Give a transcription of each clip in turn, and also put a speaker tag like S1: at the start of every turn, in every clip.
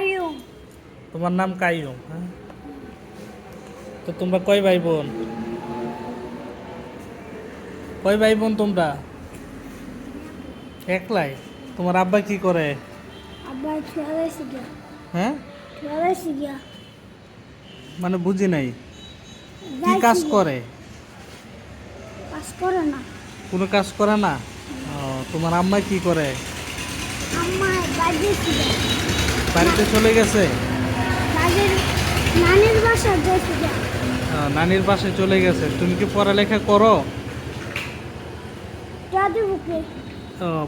S1: কাইয়ুম।
S2: তোমার নাম কাইয়ুম হ্যাঁ? তো তোমরা কয় ভাই বোন কয় ভাই বোন তোমরা? একলাই? তোমার আব্বা কি করে?
S1: আব্বা খেলাইছি গিয়া
S2: হ্যাঁ?
S1: খেলাইছি গিয়া
S2: মানে বুঝি নাই। কি কাজ করে?
S1: কাজ করে না।
S2: কোনো কাজ করে না? তোমার আম্মা কি করে?
S1: আম্মা বাড়িতে
S2: চলে গেছে?
S1: নানির বাসা
S2: পাশে চলে গেছে। তুমি কি পড়ালেখা করো?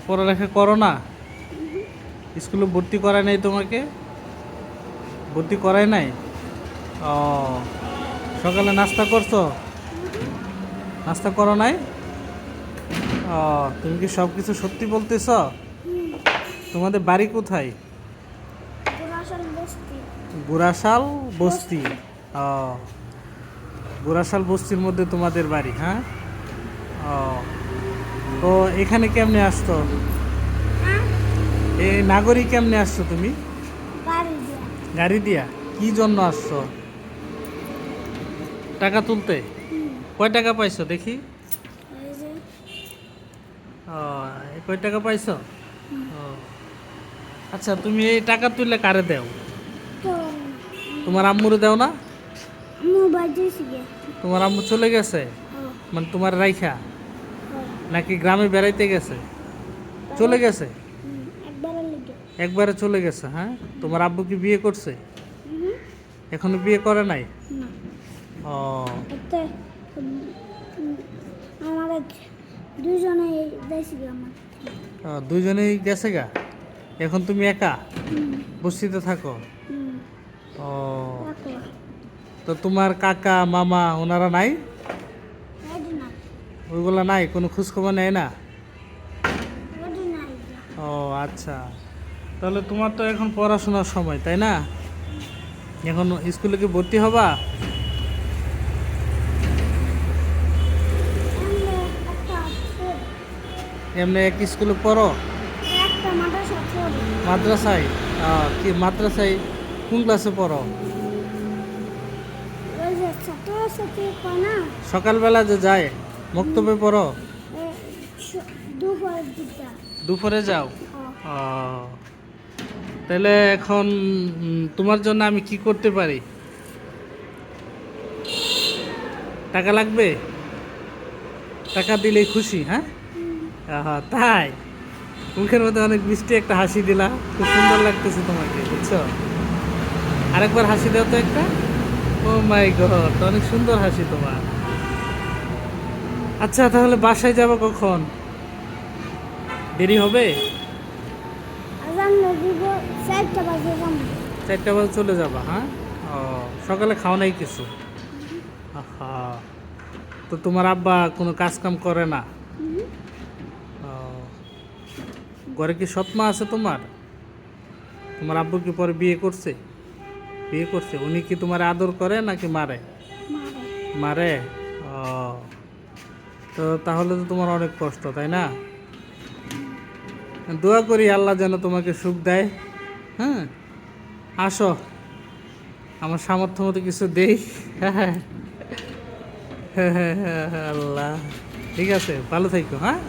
S2: পড়ালেখা করো না? স্কুলে ভর্তি করায় নাই তোমাকে? ভর্তি করায় নাই? ও সকালে নাস্তা করছ? নাস্তা করো নাই? ও তুমি কি সব কিছু সত্যি বলতেছ? তোমাদের বাড়ি কোথায়?
S1: পুরাশাল বস্তি।
S2: ও। গুরাশাল বস্তির মধ্যে তোমাদের বাড়ি হ্যাঁ? ও। তো এখানে কেমনে আসতো?
S1: হ্যাঁ?
S2: এই নাগরিক কেমনে আসছো তুমি? গাড়ি দিয়া। কি জন্য আসছো? টাকা তুলতে? কয় টাকা পাইছো দেখি? ও কয় টাকা পাইছো? ও। আচ্ছা তুমি এই টাকা তুললে কারে দেও? তোমার আম্মুরে দেও না? তোমার আম্মু চলে গেছে? মানে তোমার রাইখা? নাকি গ্রামে বেড়াইতে গেছে? চলে গেছে?
S1: একবার
S2: চলে গেছে হ্যাঁ? তোমার আব্বু কি বিয়ে করছে? এখনও বিয়ে করে নাই? ও।
S1: এতে দুজনে যাইছি
S2: ও, দুইজনেই গেছে গা? এখন তুমি একা? বস্তিতে থাকো? ও। তো তোমার কাকা, মামা ওনারা নাই? ওইগুলা নাই? কোনো খোঁজখবর নেয় না? ও আচ্ছা। তাহলে তোমার তো এখন পড়াশোনার সময়, তাই না? এখন স্কুলে কি ভর্তি হবা?
S1: এমনি
S2: এক স্কুলে পড়ো? মাদ্রাসায় কি মাদ্রাসায় কোন ক্লাসে পড়ো? সকালবেলা যে যায় মক্তবে পড়ো?
S1: দুপুর
S2: যাও? তাহলে এখন তোমার জন্য আমি কি করতে পারি? টাকা লাগবে? টাকা দিলেই খুশি হ্যাঁ? তাই? মুখের মধ্যে অনেক মিষ্টি একটা হাসি দিলা। খুব সুন্দর লাগতেছে তোমাকে বুঝছ? আরেকবার হাসি দাও তো একটা। ও মাই গড অনেক সুন্দর হাসি তোমার। আচ্ছা তাহলে বাসায় যাব কখন? দেরি হবে? চারটা বাজে চলে যাবা হ্যাঁ? ও সকালে খাও নাই কিছু? আহা। তো তোমার আব্বা কোনো কাজ কাম করে না ও ঘরে কি সৎমা আছে তোমার? তোমার আব্বু কি পরে বিয়ে করছে? বিয়ে করছে। উনি কি তোমার আদর করে নাকি মারে? মারে। ও। তো তাহলে তো তোমার অনেক কষ্ট, তাই না? দোয়া করি আল্লাহ যেন তোমাকে সুখ দেয়। হ্যাঁ? আসো। আমার সামর্থ্য মতো কিছু দেই। আল্লাহ। ঠিক আছে, ভালো থাকো হ্যাঁ?